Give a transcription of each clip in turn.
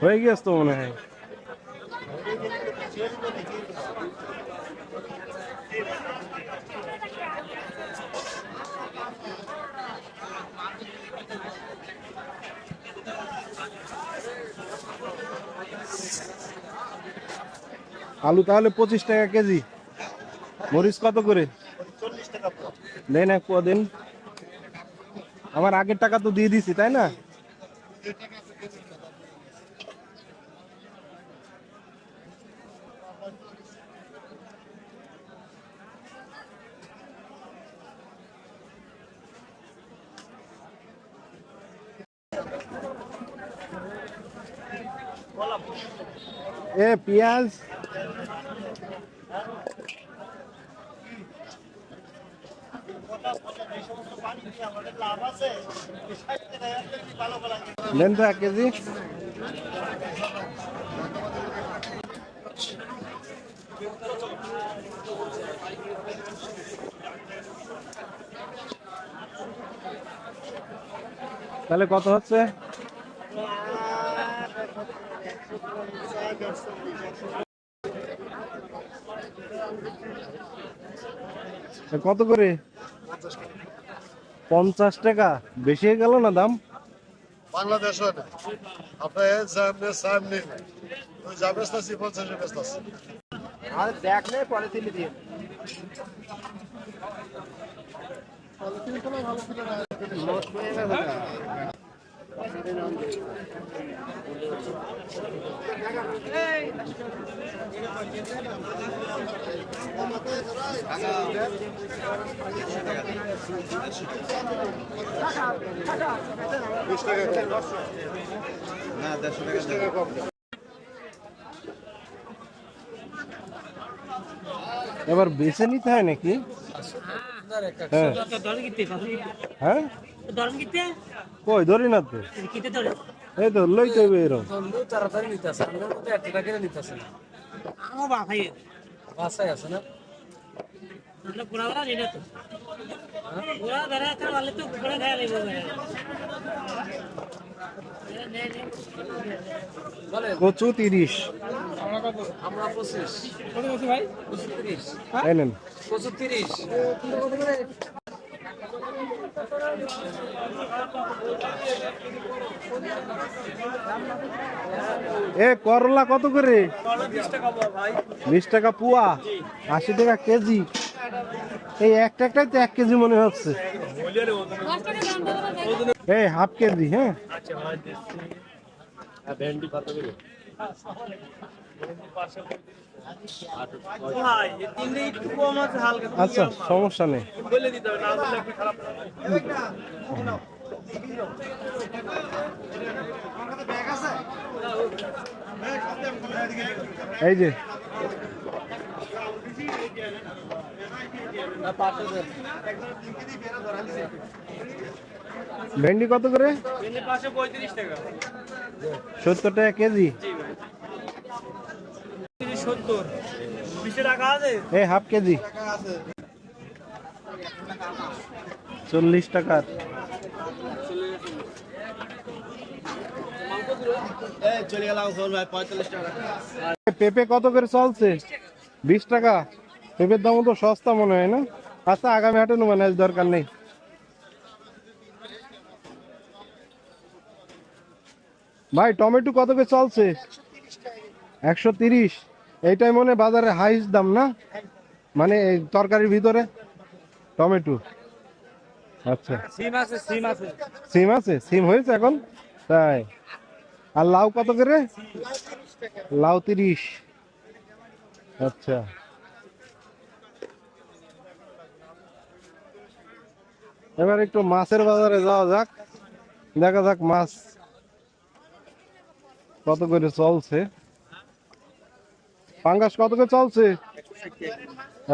হয়ে গেছে তো মনে হয় আলু তাহলে পঁচিশ টাকা কেজি মরিচ কত করে দেন এক পোয়া দিন আমার আগের টাকা তো দিয়ে দিছি তাই না? এ পেঁয়াজ। নেন তো এক কেজি। তাহলে কত হচ্ছে? কত করে? পঞ্চাশ টাকা? বেশি হয়ে গেল না দাম? বাংলাদেশ হয় না। আপনার সামনে সামনে ওই যা ব্যস্ত পঞ্চাশে ব্যস্ত আছি আর পরে তিনি দিয়ে। কম বিশ টাকা কম এবার বেছে নিতে হয় নাকি? হ্যাঁ। ধরেন কিতে হ্যাঁ ধরেন কিতে কই ধরি না তো। এই তো লইতে হবে এরকম বন্ধু তাড়াতাড়ি নিতেছে আমাদের মতো একটা টাকা নিতেছে না। আমার বা ভাই বাসায় আছে না? আমরা পুরা বড় নিয়ে তো। বলে কচু তিরিশ। আমরা পঁচিশ। ভাই? পঁচিশ তিরিশ। এই তিরিশ। এ, করলা কত করে? বিশ টাকা পুয়া, আশি টাকা কেজি। এই একটা একটাই তো এক কেজি মনে হচ্ছে। এই, হাফ কেজি হ্যাঁ? আচ্ছা সমস্যা নেই। এই যে। ভেন্ডি কত করে? সত্তর টাকা কেজি? এই হাফ কেজি। চল্লিশ টাকার। পেঁপে কত করে চলছে? বিশ টাকা। পেঁপের দাম তো সস্তা মনে হয় না? আচ্ছা আগামী হাটে নেবেন আজ দরকার নেই। ভাই টমেটো কত করে চলছে? একশো তিরিশ। এইটাই মনে বাজারে হাইস্ট দাম না? মানে এই তরকারির ভিতরে? টমেটো। আচ্ছা। সিম আছে সিম আছে। সিম আছে? সিম হয়েছে এখন? তাই। আর লাউ কত করে? লাউ তিরিশ। আচ্ছা। এবার একটু মাছের বাজারে যাওয়া যাক। দেখা যাক মাছ কত করে চলছে। পাঙ্গাস কত করে চলছে?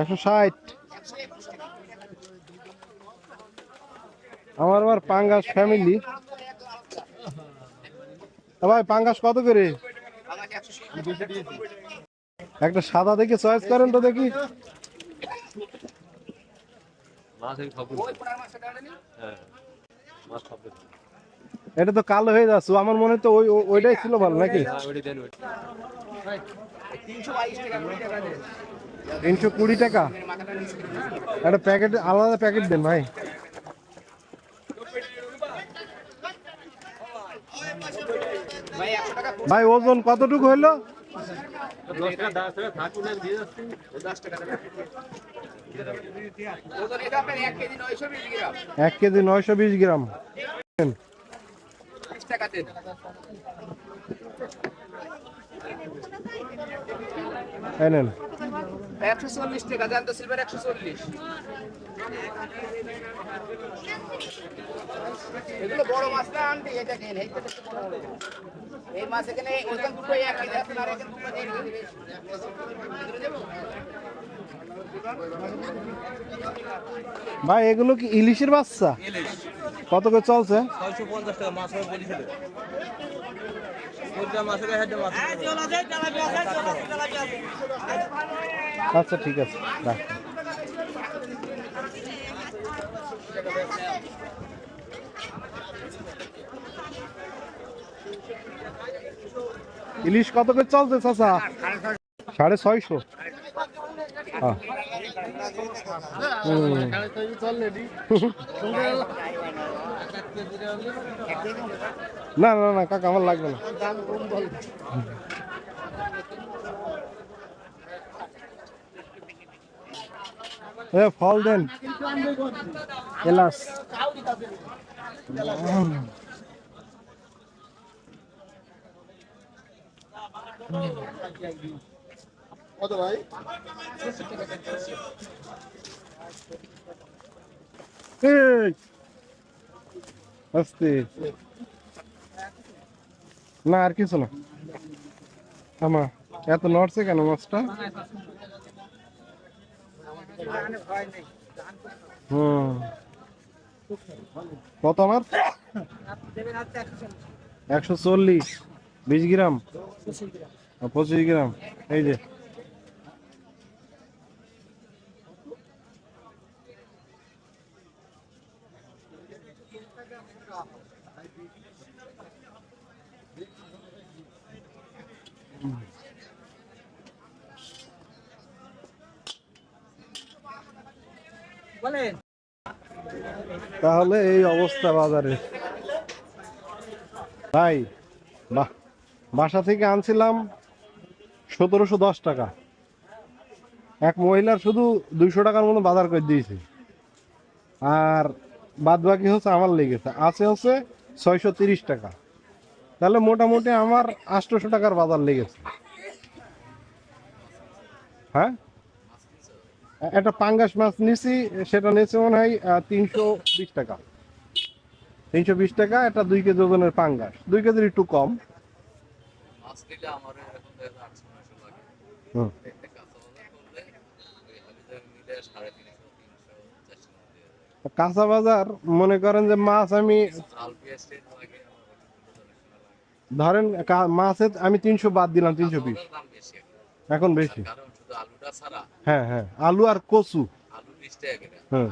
একশো ষাট। আমার আবার পাঙ্গাস ফ্যামিলি ভাই, পাঙ্গাস কত করে? একটা সাদা দেখে চয়েস করেন তো দেখি। এটা তো কালো হয়ে যাচ্ছে, আমার মনে তো ওই ওইটাই ছিল ভালো নাকি? তিনশো কুড়ি টাকা একটা প্যাকেট আলাদা প্যাকেট দেন ভাই। ভাই ওজন কতটুকু হইল? এক কেজি নয়শো বিশ গ্রাম। এই নেন। একশো চল্লিশ টাকা জানতো সিলভার একশো চল্লিশ। এগুলো বড় মাছ না আনতে এটা। এই মাছ এখানে ওজন দুটো এক কেজি আপনার এখানে? ভাই এগুলো কি ইলিশের বাচ্চা? কত করে চলছে? আচ্ছা ঠিক আছে রাখ। ইলিশ কত করে চলছে চাচা? সাড়ে ছয়শো। আহ। না না না কাকা আমার লাগবে না। এ ফল দেন। এলাস কত ভাই? এই আস্তে। না, আর কিছু না। আমা এত নড়ছে কেন মাছটা? হুম। কত আমার? একশো চল্লিশ। বিশ গ্রাম? পঁচিশ গ্রাম। এই যে। তাহলে এই অবস্থা বাজারে ভাই বাসা থেকে আনছিলাম সতেরোশো দশ টাকা। এক মহিলার শুধু দুইশো টাকার মতো বাজার করে দিয়েছে। আর বাদ বাকি হচ্ছে আমার লেগেছে আছে হচ্ছে ছয়শো তিরিশ টাকা। তাহলে মোটামুটি আমার আটশোশো টাকার বাজার লেগেছে। হ্যাঁ? একটা পাঙ্গাস মাছ নিছি সেটা নিয়েছে মনে হয় তিনশো বিশ টাকা। তিনশো বিশ টাকা একটা দুই কেজি ওজনের পাঙ্গাস। দুই কেজির একটু কম। কাঁচা বাজার মনে করেন যে মাছ আমি। ধরেন মাছের আমি তিনশো বাদ দিলাম তিনশো বিশ। এখন। বেশি। হ্যাঁ, হ্যাঁ, আলু আর কচু। হ্যাঁ।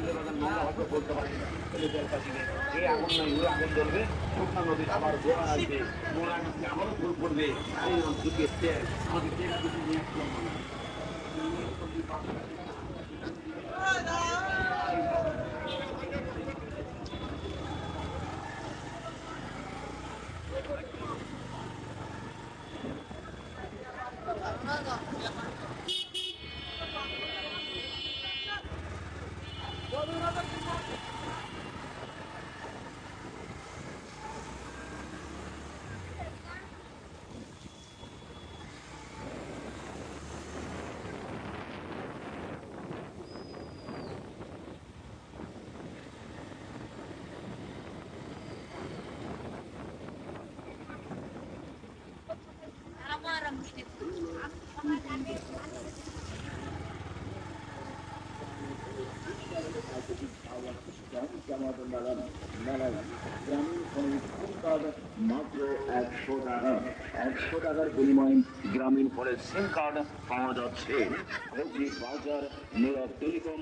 আগে বাজার নোংরা হয়তো বলতে পারি না জলপাশি এই আগুন নয় ওই আগুন জ্বলবে শুকনা নদী আবার গোড়া আসবে গোড়া আসবে আবারও ফুল পড়বে এই দুটি আমাদের মেলান মেলায় গ্রামীণ ফোনের সিম কার্ড মাত্র একশো টাকা একশো টাকার বিনিময়ে গ্রামীণ ফোনের সিম কার্ড পাওয়া যাচ্ছে। বাজার মেরা টেলিকম